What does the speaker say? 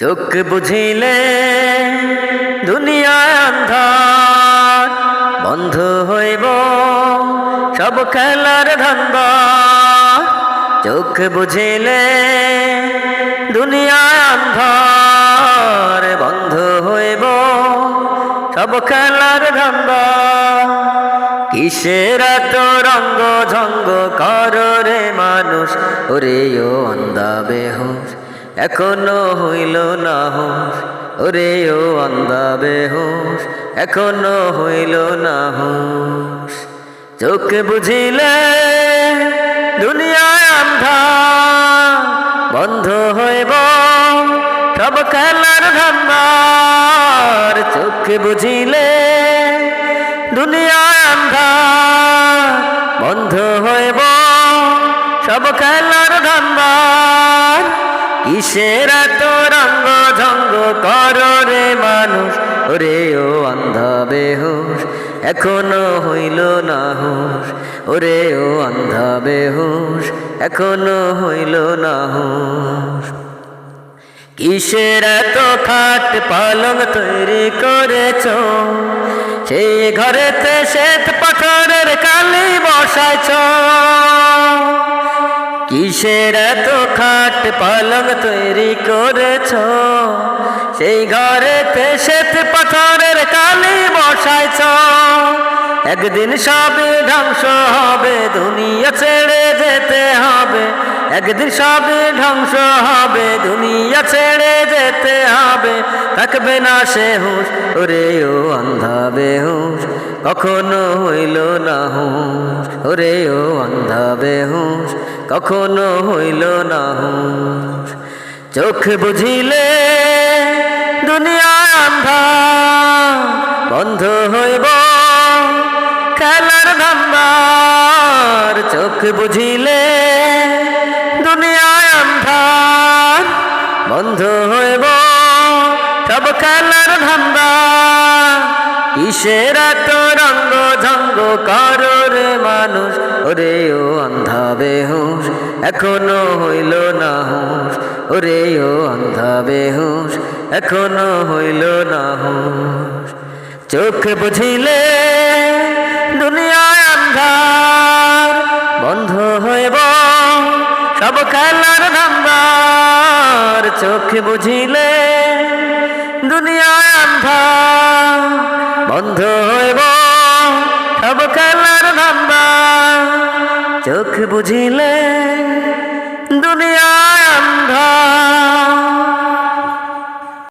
চোখ বুঝিলে দুনিয়া অন্ধার বন্ধ হইব সব খেলার ধান্দা চোখ বুঝিলে দুনিয়া অন্ধার বন্ধ হইব সব খেলার ধান্দা কিসের এত রঙ্গ ঝঙ্গ কর রে মানুষ, ওরে ও অন্দা বেহুশ। এখনও হইল না হুশ, ওরে ও অন্দা বেহুশ, এখনও হইল না হুশ। চোখ বুঝিলে দুনিয়ায় আন্ধা বন্ধ হইব, সব খেলার ধান্দার চোখ বুঝিলে দুনিয়ায় আন্ধার বন্ধ হইব, সব খেলার ধান্দার কিসের এত রঙ্গ ঝঙ্গ কর রে মানুষ? ওরে ও অন্ধা বেহুশ এখনও হইল না হুশ। ওরে ও অন্ধ বেহুশ এখনও হইল না হুশ। কিসের এত খাট পালং তৈরি করেছ? সেই ঘরেতে শ্বেত পাথরের কালি বসাইছ। কিসের এত খাট পালং তৈরি করেছ? সেই ঘরেতে শ্বেত পাথরের কালি বসাইছ। একদিন সবই ধ্বংস হবে, দুনিয়া ছেড়ে যেতে হবে। একদিন সবই ধ্বংস হবে, দুনিয়া ছেড়ে যেতে হবে। থাকবে না সে হুঁশ, ওরে ও অন্ধা বেহুশ কখনো হইল না হুঁশ, ওরে ও অন্ধা বেহুশ কখনো হইল না। চোখ বুঝিলে দুনিয়া আন্ধা বন্ধ হইব খেলার ধান্দার চোখ বুঝিলে দুনিয়ায় আন্ধার বন্ধ হইব সব খেলার ধান্দা কিসের এত রঙ্গ ঝঙ্গ কর রে মানুষ ওরে ও অন্ধা বেহুশ এখনও হইল না হুশ ওরে ও অন্ধা বেহুশ এখনও হইল না হুশ চোখ বুঝিলে দুনিয়ায় আন্ধার বন্ধ হইব সব খেলার ধান্দার চোখ বুঝিলে দুনিয়ায় আন্ধার বন্ধ হইব সব খেলার ধান্দার চোখ বুঝিলে